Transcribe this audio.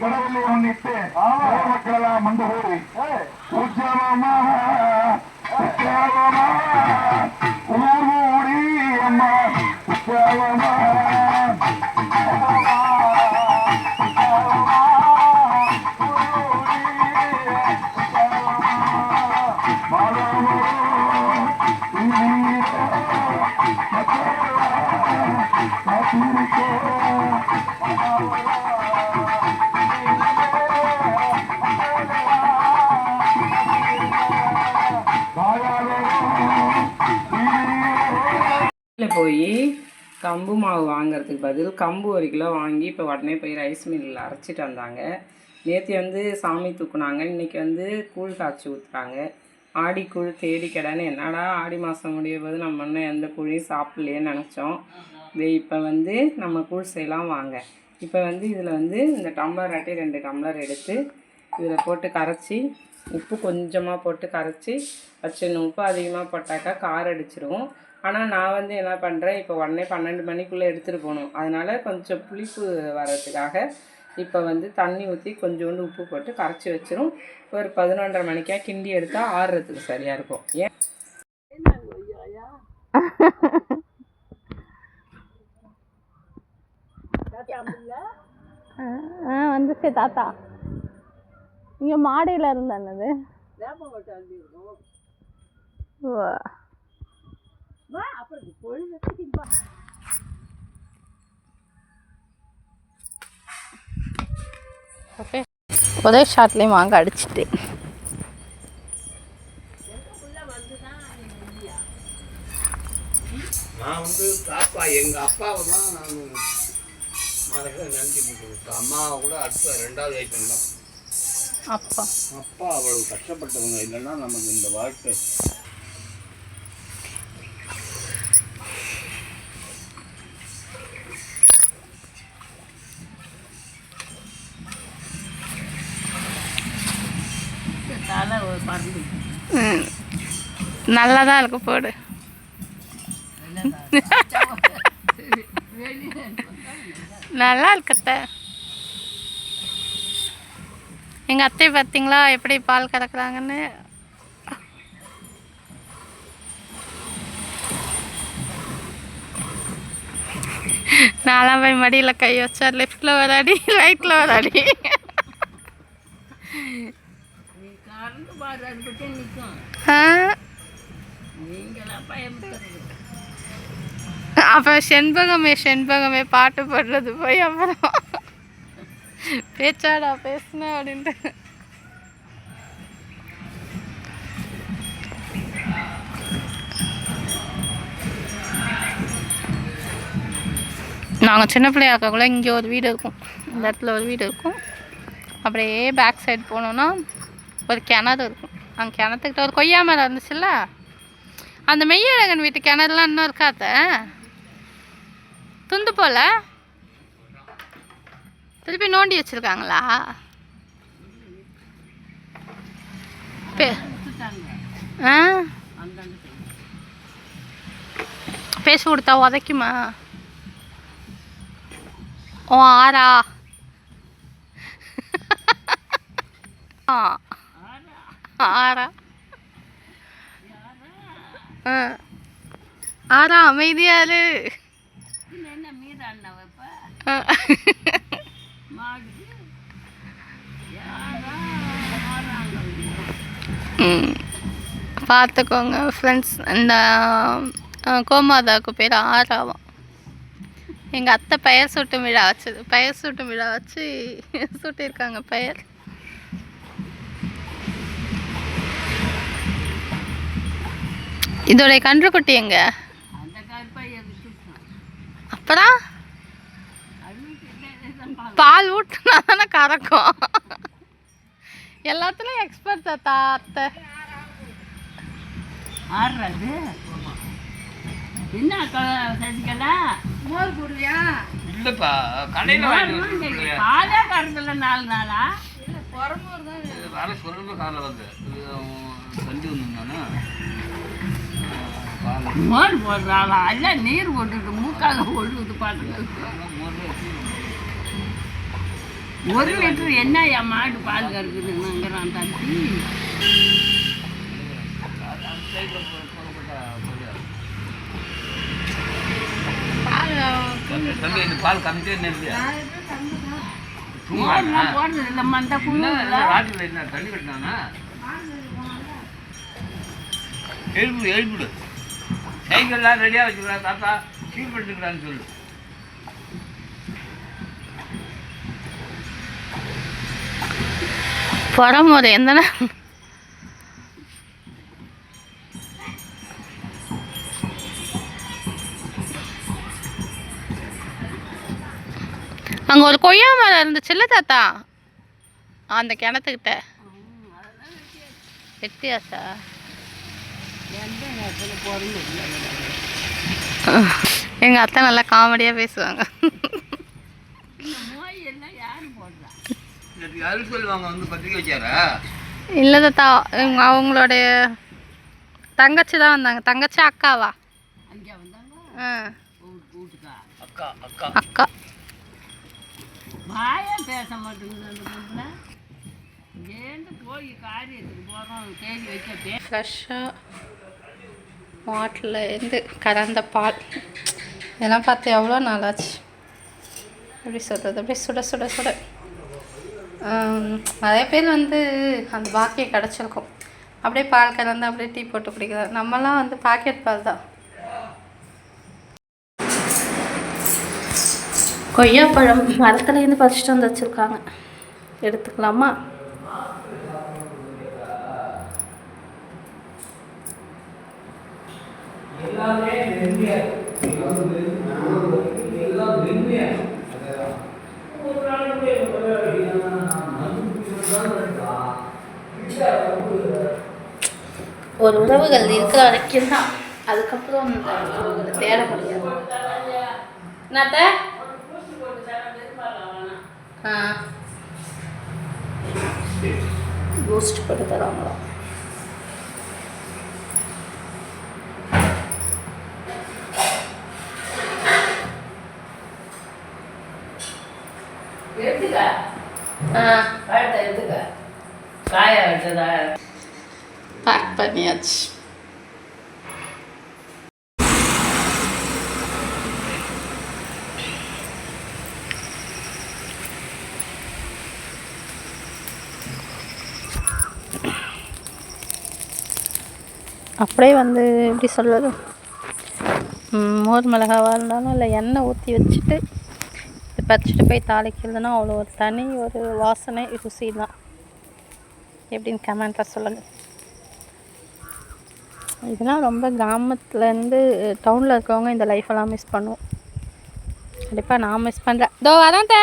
கடவுளை முன்னிட்டு மக்கள் எல்லாம் மண்டு கூடி உற்சவமா உற்சவமா போய் கம்பு மாவு வாங்குறதுக்கு பதில் கம்பு ஒரு கிலோ வாங்கி இப்போ உடனே போய் ரைஸ் மில்லில் அரைச்சிட்டு வந்தாங்க. நேற்று வந்து சாமி தூக்குனாங்க. இன்றைக்கி வந்து கூழ் காய்ச்சி ஊற்றுறாங்க ஆடி கூழ் தேடி கடைன்னு என்னடா ஆடி மாதம் முடிய போது நம்ம இன்னும் எந்த கூழையும் சாப்பிட்லையேன்னு நினச்சோம். இது இப்போ வந்து நம்ம கூழ் செய்யலாம் வாங்க. இப்போ வந்து இதில் வந்து இந்த டம்ளர் ஆட்டி ரெண்டு டம்ளர் எடுத்து இதில் போட்டு கரைச்சி உப்பு கொஞ்சமாக போட்டு கரைச்சி வச்சிடணும் உப்பு அதிகமாக போட்டாக்கா கார் அடிச்சிரும் ஆனால் நான் வந்து என்ன பண்ணுறேன் இப்போ உடனே பன்னெண்டு மணிக்குள்ளே எடுத்துகிட்டு போகணும். அதனால் கொஞ்சம் புளிப்பு வர்றதுக்காக இப்போ வந்து தண்ணி ஊற்றி கொஞ்சோண்டு உப்பு போட்டு கரைச்சி வச்சிரும். ஒரு பதினொன்றரை மணிக்கா கிண்டி எடுத்தால் ஆறுறதுக்கு சரியாக இருக்கும். ஏன்? ஆ வந்துச்சு தாத்தா. இங்கே மாடியில் இருந்தானது ஓ ஓகே. ஒரே ஷாட்லேயும் வாங்க அடிச்சிட்டு நான் வந்து தாப்பா எங்கள் அப்பாவை தான் நான் மனசில் நினச்சிட்டு இருக்கேன் அம்மாவை கூட அடுத்த ரெண்டாவது ஐட்டம் தான். அப்பா. அப்பா அவ்வளவு கஷ்டப்பட்டவங்க. இல்லைன்னா நமக்கு இந்த வாழ்க்கை நல்லா தான் இருக்கு போடு. நல்லா இருக்கத்த எங்கள் அத்தை பார்த்தீங்களா எப்படி பால் கறக்குறாங்கன்னு? நாலாம் போய் மடியில் கை வச்சா லெஃப்டில் ஒரு அடி ரைட்டில் ஒரு அடி ஆ? அப்புறம் செண்பகமே செண்பகமே பாட்டு பாடுறது போய் அப்புறம் பேச்சாடா பேசுன அப்படின்ட்டு. நாங்கள் சின்ன பிள்ளையா இருக்கக்குள்ள இங்கே ஒரு வீடு இருக்கும். இந்த இடத்துல ஒரு வீடு இருக்கும். அப்படியே பேக் சைடு போனோன்னா ஒரு கிணறு இருக்கும். அங்கே கிணத்துக்கிட்ட ஒரு கொய்யா மரம் இருந்துச்சுல்ல? அந்த மெய்யழகன் வீட்டு கிணறுலாம் இன்னும் இருக்காத துந்து போல? திருப்பி நோண்டி வச்சிருக்காங்களா? பே- ஆ? பேச கொடுத்தா உதைக்குமா? ஓ ஆறா? ஆ. ஆறா? ஆ. ஆறா அமைதியாரு. பார்த்துக்கோங்க ஃப்ரெண்ட்ஸ் இந்த கோமாதாவுக்கு பேர் ஆறாவாம். எங்கள் அத்தை பெயர் சூட்டும் விழா வச்சது. பெயர் சூட்டும் விழா வச்சு சூட்டியிருக்காங்க பெயர். இதோடைய கன்றுக்குட்டி எங்க? அப்புறம் பால் ஊட்டினா தானே கறக்கும். எல்லாத்துலயும் எக்ஸ்பர்ட் தாத்தா அத்தை. ஆடுறது என்ன க- சசிகலா? மோர் போடுவியா? இல்லைப்பா கடையில் பாலே கறந்துல நாலு நாளா? வர சொல்லுங்க காலைல வந்து தண்டி வந்திருந்தானே? மோர் போடுறாளா? இல்ல நீர் போட்டுட்டு மூக்கால ஒழுகுது பாருங்க. ஒரு லிட்டர் என்ன என் மாடு பால் கறக்குதுங்கிறான் தம்பி. தம்பி. இந்த பால் மோர்லாம் போடுறது இல்லை மந்த புண்ணு ராட்டில் என்ன தள்ளி கட்டினானா? எழுப்பு எழுப்பிடு சைக்கிள்லாம் ரெடியாக வச்சுக்கிறா தாத்தா. சீல் பண்ணிக்கிறான்னு சொல்லு. புறமுறை எந்த அங்கே ஒரு கொய்யா மரம் இருந்துச்சுல்ல தாத்தா? அந்த கிணத்துக்கிட்ட. வெட்டியாச்சா. எங்கள் அத்தை நல்லா காமெடியாக பேசுவாங்க. இல்லை தாத்தா அவங்களுடைய தங்கச்சி தான் வந்தாங்க. தங்கச்சி அக்காவா? அங்கே வந்தாங்க ஆ. வீட்டு- வீட்டுக்கா அக்கா அக்கா. அக்கா. வாயா பேச மாட்டேங்குது மாட்டிலேருந்து கறந்த பால். இதெல்லாம் பார்த்து எவ்வளோ நாளாச்சு? எப்படி சொல்கிறது அப்படியே சுட சுட சுட. நிறைய பேர் வந்து அந்த பாக்கியம் கிடச்சிருக்கும். அப்படியே பால் கலந்து அப்படியே டீ போட்டு குடிக்கிறாங்க. நம்மலாம் வந்து பாக்கெட் பால் தான். கொய்யாப்பழம் மரத்துலேருந்து பறிச்சிட்டு வந்து வச்சுருக்காங்க. எடுத்துக்கலாமா? ஒரு உறவுகள் இருக்கிற வரைக்கும் தான். அதுக்கப்புறம் அந்த உறவுகளை தேட முடியாது. என்னத்த? ஆ. பூஸ்ட் போட்டு தராங்களா எடுத்துக்க. ஆ. பழத்தை எடுத்துக்க. காய வச்சதா? பேக் பண்ணியாச்சு. அப்படியே வந்து எப்படி சொல்கிறது மோர் மிளகாவாக இருந்தாலும் இல்லை எண்ணெய் ஊற்றி வச்சுட்டு பறிச்சுட்டு போய் தாளிக்கிறதுனா அவ்வளோ ஒரு தனி ஒரு வாசனை ருசி தான் எப்படின்னு கமெண்ட்டில் சொல்லுங்கள் இதெல்லாம் ரொம்ப கிராமத்துலேருந்து டவுனில் இருக்கவங்க இந்த லைஃப்பெல்லாம் மிஸ் பண்ணுவோம். கண்டிப்பாக நான் மிஸ் பண்ணுறேன் இதோ வரேன் தே